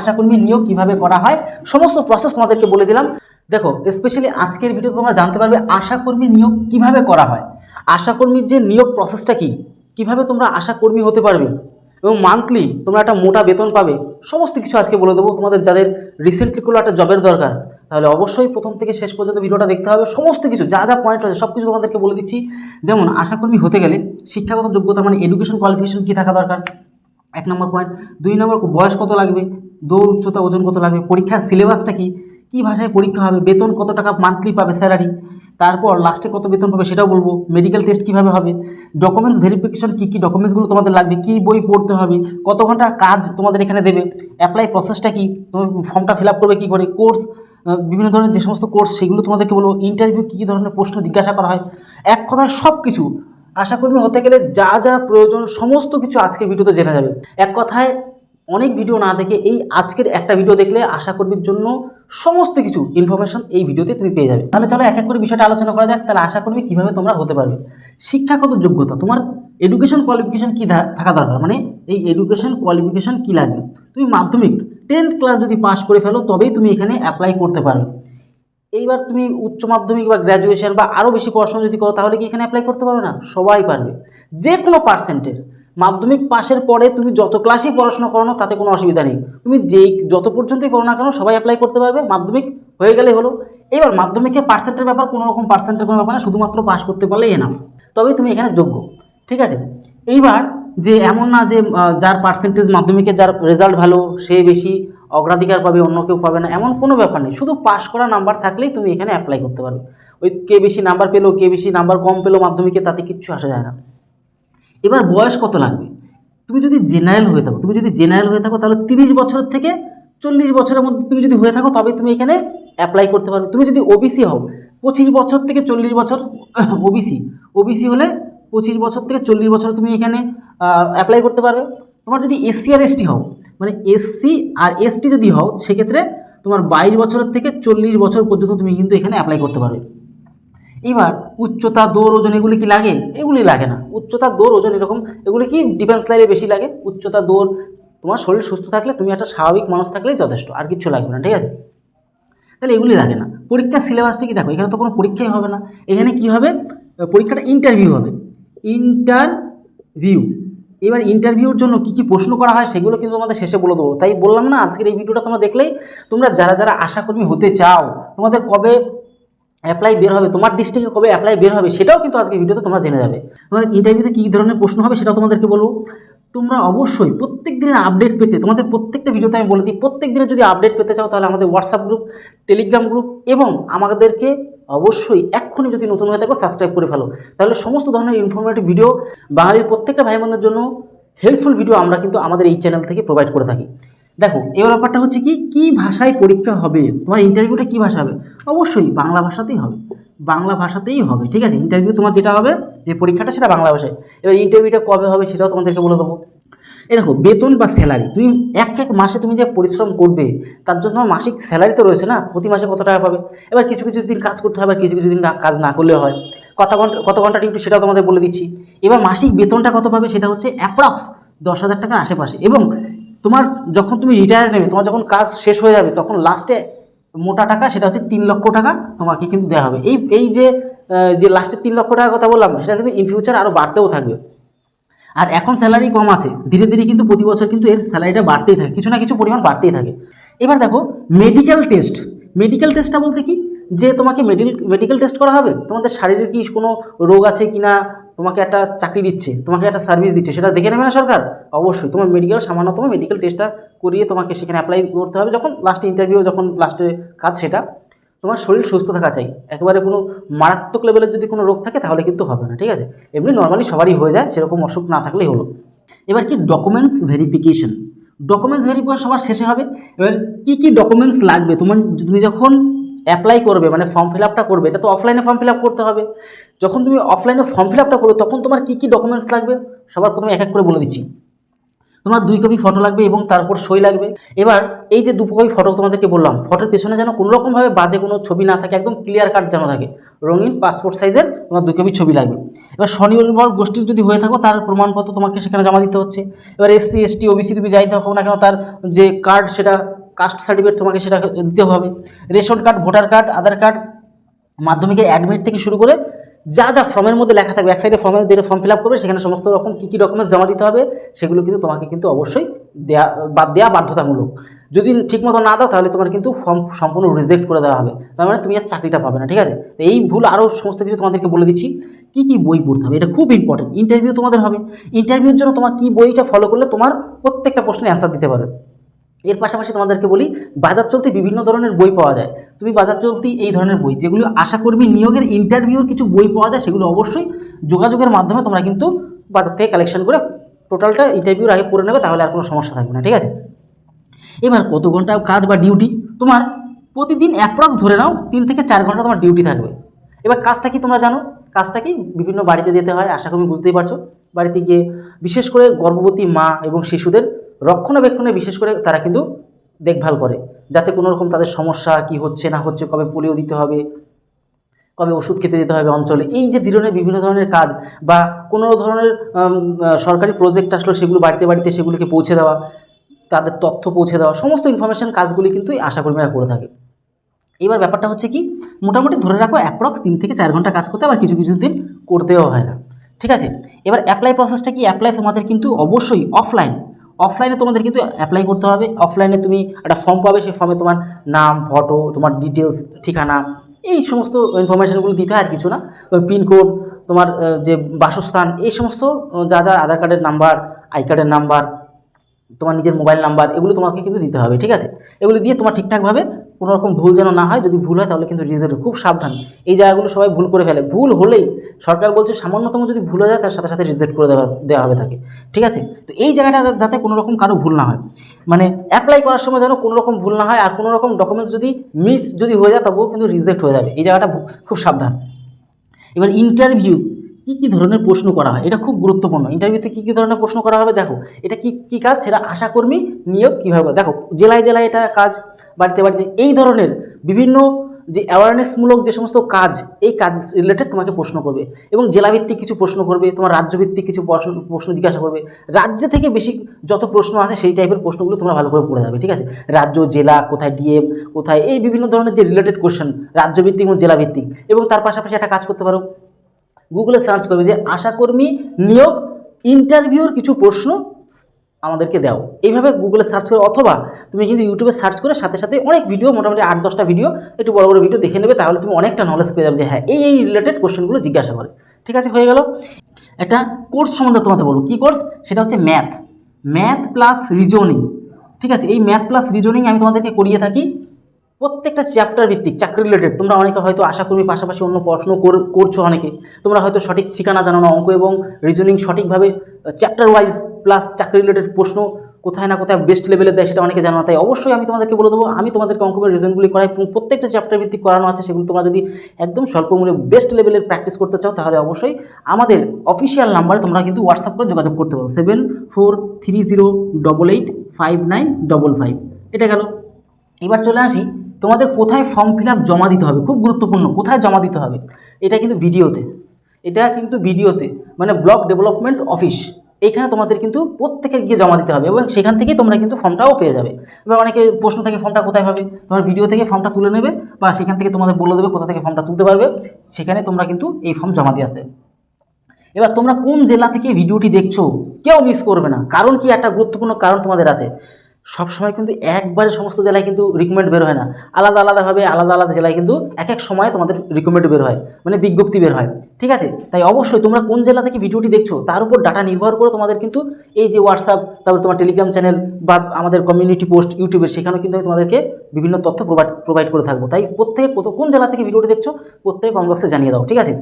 আশাকর্মী নিয়োগ কীভাবে করা হয়, সমস্ত প্রসেস তোমাদেরকে বলে দিলাম। দেখো স্পেশালি আজকের ভিডিও তোমরা জানতে পারবে আশাকর্মী নিয়োগ কীভাবে করা হয়। আশাকর্মীর যে নিয়োগ প্রসেসটা কি, কীভাবে তোমরা আশাকর্মী হতে পারবে, এবং মান্থলি তোমরা একটা মোটা বেতন পাবে, সমস্ত কিছু আজকে বলে দেবো। তোমাদের যাদের রিসেন্টলি কোনো একটা জবের দরকার, তাহলে অবশ্যই প্রথম থেকে শেষ পর্যন্ত ভিডিওটা দেখতে হবে। সমস্ত কিছু, যা যা পয়েন্ট আছে সব কিছু তোমাদেরকে বলে দিচ্ছি। যেমন আশাকর্মী হতে গেলে শিক্ষাগত যোগ্যতা মানে এডুকেশন কোয়ালিফিকেশন কী থাকা দরকার? এক নম্বর পয়েন্ট দুই নম্বর, বয়স কত লাগবে? দৌড় উচ্চতা, ওজন কত লাগবে, পরীক্ষার সিলেবাসটা কি? কী ভাষায় পরীক্ষা হবে? বেতন কত টাকা মান্থলি পাবে স্যালারি তারপর লাস্টে কত বেতন পাবে সেটাও বলব। মেডিকেল টেস্ট কীভাবে হবে? ডকুমেন্টস ভেরিফিকেশন কী কী ডকুমেন্টসগুলো তোমাদের লাগবে? কী বই পড়তে হবে? কত ঘণ্টা কাজ তোমাদের এখানে দেবে? অ্যাপ্লাই প্রসেসটা কি? তোমার ফর্মটা ফিল আপ করবে কী করে? কোর্স বিভিন্ন ধরনের যে সমস্ত কোর্স সেগুলো তোমাদেরকে বলব। ইন্টারভিউ কী কী ধরনের প্রশ্ন জিজ্ঞাসা করা হয়? এক কথায় সব কিছু আশাকর্মী হতে গেলে যা যা প্রয়োজন, সমস্ত কিছু আজকে ভিডিওতে জেনে যাবে। এক কথায় অনেক ভিডিও না দেখে এই আজকের একটা ভিডিও দেখলে আশা আশাকর্মীর জন্য সমস্ত কিছু ইনফরমেশন এই ভিডিওতে তুমি পেয়ে যাবে। তাহলে চলো এক এক করে বিষয়টা আলোচনা করা যাক, তাহলে আশা আশাকর্মী কীভাবে তোমরা হতে পারবে। শিক্ষাগত যোগ্যতা, তোমার এডুকেশন কোয়ালিফিকেশন কী থাকা দরকার? মানে এই এডুকেশন কোয়ালিফিকেশন কী লাগবে? তুমি মাধ্যমিক টেন্থ ক্লাস যদি পাস করে ফেলো, তবেই তুমি এখানে অ্যাপ্লাই করতে পারবে। এইবার তুমি উচ্চ মাধ্যমিক বা গ্র্যাজুয়েশন বা আরও বেশি পড়াশোনা যদি করো, তাহলে কি এখানে অ্যাপ্লাই করতে পারবে না? সবাই পারবে। যে কোনো পার্সেন্টের মাধ্যমিক পাশের পরে তুমি যত ক্লাসেই পড়াশোনা করো না, তাতে কোনো অসুবিধা নেই। তুমি যেই, যত পর্যন্তই করো না কেন, সবাই অ্যাপ্লাই করতে পারবে। মাধ্যমিক হয়ে গেলে হলো। এবার মাধ্যমিকের পার্সেন্টের ব্যাপার, কোনো রকম পার্সেন্টের কোনো ব্যাপার না, শুধুমাত্র পাস করতে পারলেই এনাফ তবেই তুমি এখানে যোগ্য, ঠিক আছে? এইবার যে এমন না যে যার পার্সেন্টেজ মাধ্যমিকে যার রেজাল্ট ভালো, সে বেশি অগ্রাধিকার পাবে, অন্য কেউ পাবে না, এমন কোনো ব্যাপার নেই। শুধু পাস করা নাম্বার থাকলেই তুমি এখানে অ্যাপ্লাই করতে পারবে। ওই কে বেশি নাম্বার পেল, কে বেশি নাম্বার কম পেল মাধ্যমিকে, তাতে কিচ্ছু আসা যায় না। এবার বয়স কত লাগবে? তুমি যদি জেনারেল হয়ে থাকো, তুমি যদি জেনারেল হয়ে থাকো, তাহলে তিরিশ বছর থেকে চল্লিশ বছরের মধ্যে তুমি যদি হয়ে থাকো, তবে তুমি এখানে অ্যাপ্লাই করতে পারবে। তুমি যদি ওবিসি হও, পঁচিশ বছর থেকে চল্লিশ বছর ওবিসি ওবিসি হলে পঁচিশ বছর থেকে চল্লিশ বছর তুমি এখানে অ্যাপ্লাই করতে পারবে। তোমার যদি এসসি আর এসটি হও মানে এসসি আর এসটি যদি হও, সেক্ষেত্রে তোমার বাইশ বছরের থেকে চল্লিশ বছর পর্যন্ত তুমি কিন্তু এখানে অ্যাপ্লাই করতে পারবে। এবার উচ্চতা দৌড় ওজন এগুলি কি লাগে? এগুলি লাগে না। উচ্চতা দৌড় ওজন এরকম এগুলি কি ডিফেন্স লাইনে বেশি লাগে? উচ্চতা দৌড় তোমার শরীর সুস্থ থাকলে তুমি একটা স্বাভাবিক মানুষ থাকলেই যথেষ্ট, আর কিছু লাগবে না, ঠিক আছে? তাহলে এগুলি লাগে না। পরীক্ষার সিলেবাসটা কি দেখো, এখানে তো কোনো পরীক্ষাই হবে না। এখানে কি হবে? পরীক্ষাটা ইন্টারভিউ হবে। ইন্টারভিউ এবার ইন্টারভিউর জন্য কি কি প্রশ্ন করা হয় সেগুলো কিন্তু তোমাদের শেষে বলে দেবো। তাই বললাম না, আজকের এই ভিডিওটা তোমরা দেখলেই তোমরা যারা যারা আশাকর্মী হতে চাও, তোমাদের কবে অ্যাপ্লাই বের হবে, তোমার ডিস্ট্রিক্টে কবে অ্যাপ্লাই বের হবে সেটাও কিন্তু আজকে ভিডিওতে তোমরা জেনে যাবে। তোমাদের ইন্টারভিউতে কী ধরনের প্রশ্ন হবে সেটাও তোমাদেরকে বলব। তোমরা অবশ্যই প্রত্যেক দিনের আপডেট পেতে, তোমাদের প্রত্যেকটা ভিডিওতে আমি বলে দিই, প্রত্যেক দিনের যদি আপডেট পেতে চাও তাহলে আমাদের হোয়াটসঅ্যাপ গ্রুপ টেলিগ্রাম গ্রুপ এবং আমাদেরকে অবশ্যই এক্ষুনি যদি নতুন হয়ে থাকো সাবস্ক্রাইব করে ফেলো। তাহলে সমস্ত ধরনের ইনফরমেটিভ ভিডিও বাঙালির প্রত্যেকটা ভাই বোনদের জন্য হেল্পফুল ভিডিও আমরা কিন্তু আমাদের এই চ্যানেল থেকে প্রোভাইড করে থাকি। দেখো, এবার ব্যাপারটা হচ্ছে কি, কী ভাষায় পরীক্ষা হবে? তোমার ইন্টারভিউটা কী ভাষা হবে? অবশ্যই বাংলা ভাষাতেই হবে। বাংলা ভাষাতেই হবে, ঠিক আছে? ইন্টারভিউ তোমার যেটা হবে, যে পরীক্ষাটা সেটা বাংলা ভাষায়। এবার ইন্টারভিউটা কবে হবে সেটাও তোমাদেরকে বলে দেবো। এ দেখো, বেতন বা স্যালারি তুমি এক এক মাসে তুমি যে পরিশ্রম করবে, তার জন্য মাসিক স্যালারি তো রয়েছে না, প্রতি মাসে কত টাকা পাবে? এবার কিছু কিছু দিন কাজ করতে হবে, আর কিছু কিছু দিন কাজ না করলে হয়। কত ঘণ্টা কত ঘণ্টা ডিউটি সেটাও তোমাদের বলে দিচ্ছি। এবার মাসিক বেতনটা কত পাবে? সেটা হচ্ছে অ্যাপ্রক্স দশ হাজার টাকার আশেপাশে। এবং তোমার যখন তুমি রিটায়ার নেবে, তোমার যখন কাজ শেষ হয়ে যাবে, তখন লাস্টে মোটা টাকা, সেটা হচ্ছে তিন লক্ষ টাকা তোমাকে কিন্তু দেওয়া হবে। এই এই যে যে লাস্টে তিন লক্ষ টাকার কথা বললাম, সেটা কিন্তু ইন ফিউচার আরও বাড়তেও থাকবে। আর এখন স্যালারি কম আছে, ধীরে ধীরে কিন্তু প্রতি বছর কিন্তু এর স্যালারিটা বাড়তেই থাকে, কিছু না কিছু পরিমাণ বাড়তেই থাকে। এবার দেখো মেডিকেল টেস্ট মেডিকেল টেস্টটা বলতে কি? যে তোমাকে মেডিকেল মেডিকেল টেস্ট করা হবে, তোমাদের শারীরিক কি কোনো রোগ আছে কি না তোমাকে একটা চাকরি দিচ্ছে, তোমাকে একটা সার্ভিস দিচ্ছে, সেটা দেখে নেবে না সরকার? অবশ্যই। তোমার মেডিকেল সামান্যতম মেডিকেল টেস্টটা করিয়ে তোমাকে সেখানে অ্যাপ্লাই করতে হবে যখন লাস্টে ইন্টারভিউ যখন লাস্টে কাজ সেটা। তোমার শরীর সুস্থ থাকা চাই। একেবারে কোনো মারাত্মক লেভেলের যদি কোনো রোগ থাকে, তাহলে কিন্তু হবে না, ঠিক আছে? এমনি নর্মালি সবারই হয়ে যায়, সেরকম অসুখ না থাকলেই হলো। এবার কি ডকুমেন্টস ভেরিফিকেশন ডকুমেন্টস ভেরিফিকেশন সবার শেষে হবে। এবার কী কী ডকুমেন্টস লাগবে? তোমার, তুমি যখন অ্যাপ্লাই করবে মানে ফর্ম ফিল আপটা করবে, এটা তো অফলাইনে ফর্ম ফিল আপ করতে হবে। যখন তুমি অফলাইনে ফর্ম ফিল আপটা করবে তখন তোমার কী কী ডকুমেন্টস লাগবে? সবার প্রথমে এক এক করে বলে দিচ্ছি। তোমার দুই কপি ফটো লাগবে এবং তারপর সই লাগবে। এবার এই যে দু কপি ফটো তোমাদেরকে বললাম ফটোর পেছনে যেন কোনো রকমভাবে বাজে কোনো ছবি না থাকে, একদম ক্লিয়ার কাট যেন থাকে, রঙিন পাসপোর্ট সাইজের তোমার দুই কপি ছবি লাগবে। এবার স্বনির্ভর গোষ্ঠীর যদি হয়ে থাকো, তার প্রমাণপত্র তোমাকে সেখানে জমা দিতে হচ্ছে। এবার এসসি এসটি ওবিসি তুমি যাই থাকো না কেন, তার যে কার্ড সেটা কাস্ট সার্টিফিকেট তোমাকে সেটা দিতে হবে। Ration card voter card Aadhaar card মাধ্যমিকের অ্যাডমিট থেকে শুরু করে যা যা ফর্মের মধ্যে লেখা থাকবে, এক সাইডে ফর্মের যেটা ফর্ম ফিল আপ করবে, সেখানে সমস্ত রকম কী কী ডকুমেন্টস জমা দিতে হবে, সেগুলো কিন্তু তোমাকে কিন্তু অবশ্যই দেয়া, বাদ দেওয়া বাধ্যতামূলক। যদি ঠিকমতো না দাও, তাহলে তোমার কিন্তু ফর্ম সম্পূর্ণ রিজেক্ট করে দেওয়া হবে। তার মানে তুমি আর চাকরিটা পাবে না, ঠিক আছে? এই ভুল আরও সমস্ত কিছু তোমাদেরকে বলে দিচ্ছি, কী কী বই পড়তে হবে, এটা খুব ইম্পর্টেন্ট ইন্টারভিউ তোমাদের হবে। ইন্টারভিউর জন্য তোমার কী বইটা ফলো করলে তোমার প্রত্যেকটা প্রশ্নের অ্যান্সার দিতে পারবে। এর পাশাপাশি তোমাদেরকে বলি, বাজার চলতি বিভিন্ন ধরনের বই পাওয়া যায়। তুমি বাজার চলতি এই ধরনের বই, যেগুলো আশাকর্মী নিয়োগের ইন্টারভিউর কিছু বই পাওয়া যায়, সেগুলো অবশ্যই যোগাযোগের মাধ্যমে তোমরা কিন্তু বাজার থেকে কালেকশন করে টোটালটা ইন্টারভিউর আগে পড়ে নেবে, তাহলে আর কোনো সমস্যা থাকবে না, ঠিক আছে? এবার কত ঘণ্টা কাজ বা ডিউটি তোমার প্রতিদিন অ্যাপ্রক্স ধরে নাও, তিন থেকে চার ঘণ্টা তোমার ডিউটি থাকবে। এবার কাজটা কি তোমরা জানো? কাজটা কি? বিভিন্ন বাড়িতে যেতে হয় আশা করি বুঝতেই পারছ। বাড়িতে গিয়ে বিশেষ করে গর্ভবতী মা এবং শিশুদের রক্ষণাবেক্ষণে বিশেষ করে তারা কিন্তু দেখভাল করে, যাতে কোনো রকম তাদের সমস্যা কি হচ্ছে, না হচ্ছে, কবে পোলিও দিতে হবে, কবে ওষুধ খেতে দিতে হবে অঞ্চলে। এই যে ধরনের বিভিন্ন ধরনের কাজ বা কোনো ধরনের সরকারি প্রজেক্ট আসলো সেগুলো বাড়িতে বাড়িতে সেগুলিকে পৌঁছে দেওয়া, তাদের তথ্য পৌঁছে দেওয়া, সমস্ত ইনফরমেশন কাজগুলি কিন্তু এই আশাকর্মীরা করে থাকে। এবার ব্যাপারটা হচ্ছে কি, মোটামুটি ধরে রাখো অ্যাপ্রক্স তিন থেকে চার ঘণ্টা কাজ করতে আবার কিছু কিছু দিন করতেও হয় না। ঠিক আছে? এবার অ্যাপ্লাই প্রসেসটা কি? অ্যাপ্লাই তোমাদের কিন্তু অবশ্যই অফলাইন অফলাইনে তোমাদের কিন্তু অ্যাপ্লাই করতে হবে। অফলাইনে তুমি একটা ফর্ম পাবে সেই ফর্মে তোমার নাম ফটো তোমার ডিটেলস ঠিকানা, এই সমস্ত ইনফরমেশানগুলো দিতে হয় আর কিছু না। পিনকোড তোমার যে বাসস্থান, এই সমস্ত যা যা আধার কার্ডের নাম্বার আই কার্ডের নাম্বার তোমার নিজের মোবাইল নাম্বার এগুলো তোমাকে কিন্তু দিতে হবে, ঠিক আছে? এগুলো দিয়ে তোমার ঠিকঠাকভাবে কোনো রকম ভুল যেন না হয়, যদি ভুল হয় তাহলে কিন্তু রিজেক্ট খুব সাবধান। এই জায়গাগুলো সবাই ভুল করে ফেলে। ভুল হলেই সরকার বলছে সামান্যতম যদি ভুল হয়ে যায়, তার সাথে সাথে রিজেক্ট করে দেওয়া দেওয়া হবে তাকে। ঠিক আছে? তো এই জায়গাটা যাতে কোনো রকম কারও ভুল না হয়। মানে অ্যাপ্লাই করার সময় যেন কোনো রকম ভুল না হয় আর কোনো রকম ডকুমেন্টস যদি মিস যদি হয়ে যায়, তবুও কিন্তু রিজেক্ট হয়ে যাবে। এই জায়গাটা খুব সাবধান। এবার ইন্টারভিউ কী কী ধরনের প্রশ্ন করা হয়? এটা খুব গুরুত্বপূর্ণ। ইন্টারভিউতে কি কী ধরনের প্রশ্ন করা হবে? দেখো, এটা কি, কী কাজ? সেটা আশাকর্মী নিয়োগ কীভাবে দেখো, জেলায় জেলায় এটা কাজ, বাড়িতে বাড়িতে। এই ধরনের বিভিন্ন যে অ্যাওয়ারনেসমূলক যে সমস্ত কাজ, এই কাজ রিলেটেড তোমাকে প্রশ্ন করবে। এবং জেলাভিত্তিক কিছু প্রশ্ন করবে, তোমার রাজ্যভিত্তিক কিছু প্রশ্ন প্রশ্ন জিজ্ঞাসা করবে। রাজ্য থেকে বেশি যত প্রশ্ন আছে সেই টাইপের প্রশ্নগুলো তোমরা ভালো করে পড়ে যাবে, ঠিক আছে? রাজ্য, জেলা, কোথায় ডিএম কোথায়, এই বিভিন্ন ধরনের যে রিলেটেড কোশ্চেন রাজ্যভিত্তিক এবং জেলাভিত্তিক। এবং তার পাশাপাশি একটা কাজ করতে পারো। গুগলে সার্চ করবে যে আশাকর্মী নিয়োগ ইন্টারভিউর কিছু প্রশ্ন আমাদেরকে দাও। এইভাবে গুগলে সার্চ করে অথবা তুমি কিন্তু ইউটিউবে সার্চ করে সাথে সাথে অনেক ভিডিও মোটামুটি আট দশটা ভিডিও একটু বড় বড় ভিডিও দেখে নেবে, তাহলে তুমি অনেকটা নলেজ পেয়ে যাবে যে হ্যাঁ এই এই রিলেটেড কোশ্চেনগুলো জিজ্ঞাসা করে। ঠিক আছে, হয়ে গেল। একটা কোর্স সম্বন্ধে তোমাকে বলব। কী কোর্স সেটা হচ্ছে ম্যাথ ম্যাথ প্লাস রিজনিং ঠিক আছে, এই ম্যাথ প্লাস রিজনিং আমি তোমাদেরকে করিয়ে থাকি। প্রত্যেকটা চ্যাপ্টার ভিত্তিক, চাকরি রিলেটেড তোমরা অনেকে হয়তো আশা করবি পাশাপাশি অন্য পড়াশুনো কর- করছ অনেকে। তোমরা হয়তো সঠিক ঠিকানা জানো না অঙ্ক এবং রিজনিং সঠিকভাবে চ্যাপ্টার ওয়াইজ প্লাস চাকরি রিলেটেড প্রশ্ন কোথায় না কোথায় বেস্ট লেভেলে দেয় সেটা অনেকে জানো তাই অবশ্যই আমি তোমাদেরকে বলে দেবো, আমি তোমাদেরকে অঙ্ক এবং রিজনগুলি করাই প্রত্যেকটা চ্যাপ্টার ভিত্তিক করানো আছে, সেগুলো তোমরা যদি একদম স্বল্প মূল্যে বেস্ট লেভেলের প্র্যাকটিস করতে চাও, তাহলে অবশ্যই আমাদের অফিসিয়াল নাম্বারে তোমরা কিন্তু হোয়াটসঅ্যাপ করে যোগাযোগ করতে পারো। Seven four three zero double eight five nine double five এটা গেল। এবার চলে আসি তোমাদের কোথায় ফর্ম ফিল জমা দিতে হবে? খুব গুরুত্বপূর্ণ। কোথায় জমা দিতে হবে? এটা কিন্তু ভিডিওতে। এটা কিন্তু ভিডিওতে। মানে ব্লক ডেভেলপমেন্ট অফিস এইখানে তোমাদের কিন্তু প্রত্যেকে গিয়ে জমা দিতে হবে এবং সেখান থেকেই তোমরা কিন্তু ফর্মটাও পেয়ে যাবে। এবার অনেকে প্রশ্ন থাকে ফর্মটা কোথায় পাবে? তোমার ভিডিও থেকে ফর্মটা তুলে নেবে বা সেখান থেকে তোমাদের বলে দেবে কোথা থেকে ফর্মটা তুলতে পারবে। সেখানে তোমরা কিন্তু এই ফর্ম জমা দিয়ে আসতে। এবার তোমরা কোন জেলা থেকে ভিডিওটি দেখছ? কেউ মিস করবে না। কারণ কি? একটা গুরুত্বপূর্ণ কারণ তোমাদের আছে। সব সময় কিন্তু একবারে সমস্ত জেলায় কিন্তু রিকমেন্ড বের হয় না। আলাদা আলাদাভাবে আলাদা আলাদা জেলায় কিন্তু এক এক সময় তোমাদের রিকমেন্ড বের হয় মানে বিজ্ঞপ্তি বের হয়। ঠিক আছে? তাই অবশ্যই তোমরা কোন জেলা থেকে ভিডিওটি দেখছ, তার উপর ডাটা নির্ভর করে তোমাদের কিন্তু এই যে হোয়াটসঅ্যাপ তারপর তোমার টেলিগ্রাম চ্যানেল বা আমাদের কমিউনিটি পোস্ট ইউটিউবের সেখানেও কিন্তু আমি তোমাদেরকে বিভিন্ন তথ্য প্রোভাইড প্রোভাইড করে থাকব। তাই প্রত্যেকে কোন জেলা থেকে ভিডিওটি দেখছ প্রত্যেকে কমেন্ট বক্সে জানিয়ে দাও। ঠিক আছে?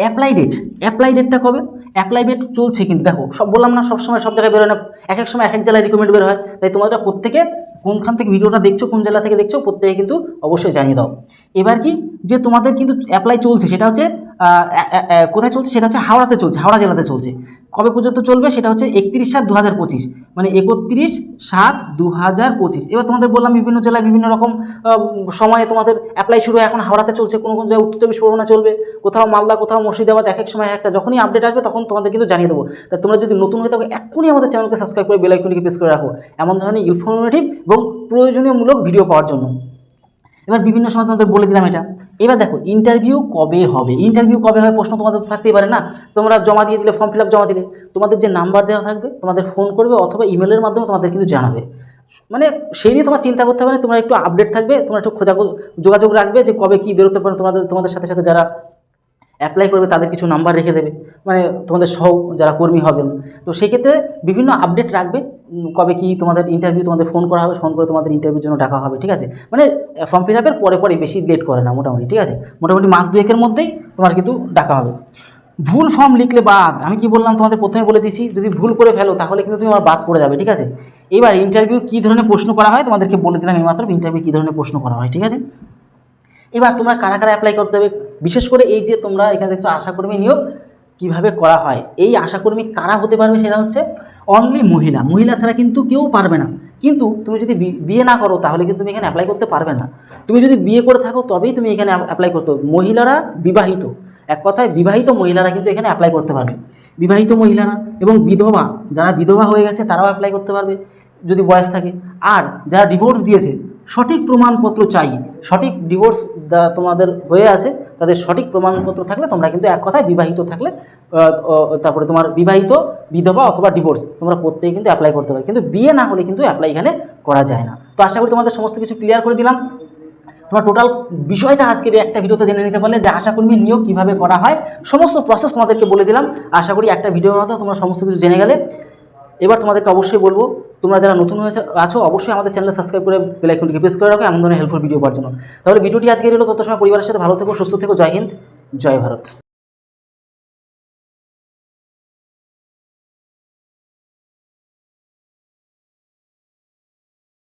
অ্যাপ্লাই ডেট অ্যাপ্লাই ডেটটা কবে? অ্যাপ্লাই ডেট চলছে কিন্তু, দেখো, সব বললাম না, সবসময় সব জায়গায় বেরোয় না। এক এক সময় এক এক জেলায় রিকমেন্ড বের হয়। তাই তোমাদের প্রত্যেকে কোনখান থেকে ভিডিওটা দেখছ, কোন জেলা থেকে দেখছ, প্রত্যেকে কিন্তু অবশ্যই জানিয়ে দাও। এবার কি? যে তোমাদের কিন্তু অ্যাপ্লাই চলছে, সেটা হচ্ছে কোথায় চলছে সেটা হচ্ছে হাওড়াতে চলছে, হাওড়া জেলাতে চলছে। কবে পর্যন্ত চলবে সেটা হচ্ছে একত্রিশ সাত দু হাজার পঁচিশ মানে একত্রিশ সাত দু হাজার পঁচিশ। এবার তোমাদের বললাম বিভিন্ন জেলায় বিভিন্ন রকম সময়ে তোমাদের অ্যাপ্লাই শুরু হয়, এখন হাওড়াতে চলছে, কোনো কোনো জায়গায় উত্তর চব্বিশ পরগনা চলবে, কোথাও মালদা, কোথাও মুর্শিদাবাদ, এক এক সময় একটা, যখনই আপডেট আসবে তখন তোমাদের কিন্তু জানিয়ে দেবো। তা তোমরা যদি নতুন হয়ে থাকো, এক্ষুনি আমাদের চ্যানেলকে সাবস্ক্রাইব করে বেল আইকনটিকে প্রেস করে রাখো। এমন ধরনের ইনফরমেটিভ এবং প্রয়োজনীয়মূলক ভিডিও পাওয়ার জন্য। এবার বিভিন্ন সময় তোমাদের বলে দিলাম এটা। এবার দেখো ইন্টারভিউ কবে হবে? ইন্টারভিউ কবে হবে প্রশ্ন তোমাদের থাকতেই পারে না। তোমরা জমা দিয়ে দিলে ফর্ম ফিল জমা দিলে। তোমাদের যে নাম্বার দেওয়া থাকবে, তোমাদের ফোন করবে অথবা ইমেলের মাধ্যমে তোমাদের কিন্তু জানাবে। মানে সেই নিয়ে তোমার চিন্তা করতে হবে না, তোমরা একটু আপডেট থাকবে, তোমরা একটু খোঁজা যোগাযোগ রাখবে যে কবে কী বেরোতে পারে তোমাদের তোমাদের সাথে সাথে যারা অ্যাপ্লাই করবে, তাদের কিছু নাম্বার রেখে দেবে। মানে তোমাদের সহ যারা কর্মী হবেন। তো সেক্ষেত্রে বিভিন্ন আপডেট রাখবে কবে কি তোমাদের ইন্টারভিউ তোমাদের ফোন করা হবে ফোন করে তোমাদের ইন্টারভিউর জন্য ডাকা হবে, ঠিক আছে? মানে ফর্ম ফিল আপের পরে পরে বেশি লেট করে না মোটামুটি, ঠিক আছে? মোটামুটি মাস দুয়েকের মধ্যেই তোমার কিন্তু ডাকা হবে। ভুল ফর্ম লিখলে বাদ, আমি কি বললাম তোমাদের প্রথমে বলে দিছি যদি ভুল করে ফেলো তাহলে কিন্তু তুমি আমার বাদ পড়ে যাবে, ঠিক আছে? এবার ইন্টারভিউ কী ধরনের প্রশ্ন করা হয় তোমাদেরকে বলে দিলাম, এইমাত্র ইন্টারভিউ কী ধরনের প্রশ্ন করা হয়, ঠিক আছে? এবার তোমরা কারা কারা অ্যাপ্লাই করতে হবে? বিশেষ করে এই যে তোমরা এখানে দেখছ আশাকর্মী নিয়োগ কীভাবে করা হয়? এই আশাকর্মী কারা হতে পারবে সেটা হচ্ছে অনলি মহিলা। মহিলা ছাড়া কিন্তু কেউ পারবে না। কিন্তু তুমি যদি বিয়ে না করো, তাহলে কিন্তু তুমি এখানে অ্যাপ্লাই করতে পারবে না। তুমি যদি বিয়ে করে থাকো, তবেই তুমি এখানে অ্যাপ্লাই করতে মহিলারা বিবাহিত। এক কথায় বিবাহিত মহিলারা কিন্তু এখানে অ্যাপ্লাই করতে পারবে। বিবাহিত মহিলারা এবং বিধবা, যারা বিধবা হয়ে গেছে, তারাও অ্যাপ্লাই করতে পারবে। যদি বয়স থাকে। আর যারা ডিভোর্স দিয়েছে, সঠিক প্রমাণপত্র চাই। সঠিক ডিভোর্স তোমাদের হয়ে আছে, তাদের সঠিক প্রমাণপত্র থাকলে তোমরা কিন্তু এক কথায় বিবাহিত থাকলে তারপরে তোমার বিবাহিত বিধবা অথবা ডিভোর্স তোমরা প্রত্যেকে কিন্তু অ্যাপ্লাই করতে পারো। কিন্তু বিয়ে না হলে কিন্তু অ্যাপ্লাই এখানে করা যায় না। তো আশা করি তোমাদের সমস্ত কিছু ক্লিয়ার করে দিলাম। তোমার টোটাল বিষয়টা আজকের একটা ভিডিওতে জেনে নিতে পারলে যে আশাকর্মী নিয়োগ কীভাবে করা হয়, সমস্ত প্রসেস তোমাদেরকে বলে দিলাম। আশা করি একটা ভিডিওর মতো তোমরা সমস্ত কিছু জেনে গেলে। এবার তোমাদেরকে অবশ্যই বলব তোমরা যারা নতুন হয়েছে আছো অবশ্যই আমাদের চ্যানেলে সাবস্ক্রাইব করে বেলাইকনটিকে প্রেস করে রাখো, এমন ধরনের হেল্পফুল ভিডিও পাওয়ার জন্য। তাহলে ভিডিওটি আজকে এলো তত সময় পরিবারের সাথে ভালো থেকো, সুস্থ থেকো, জয় হিন্দ, জয় ভারত।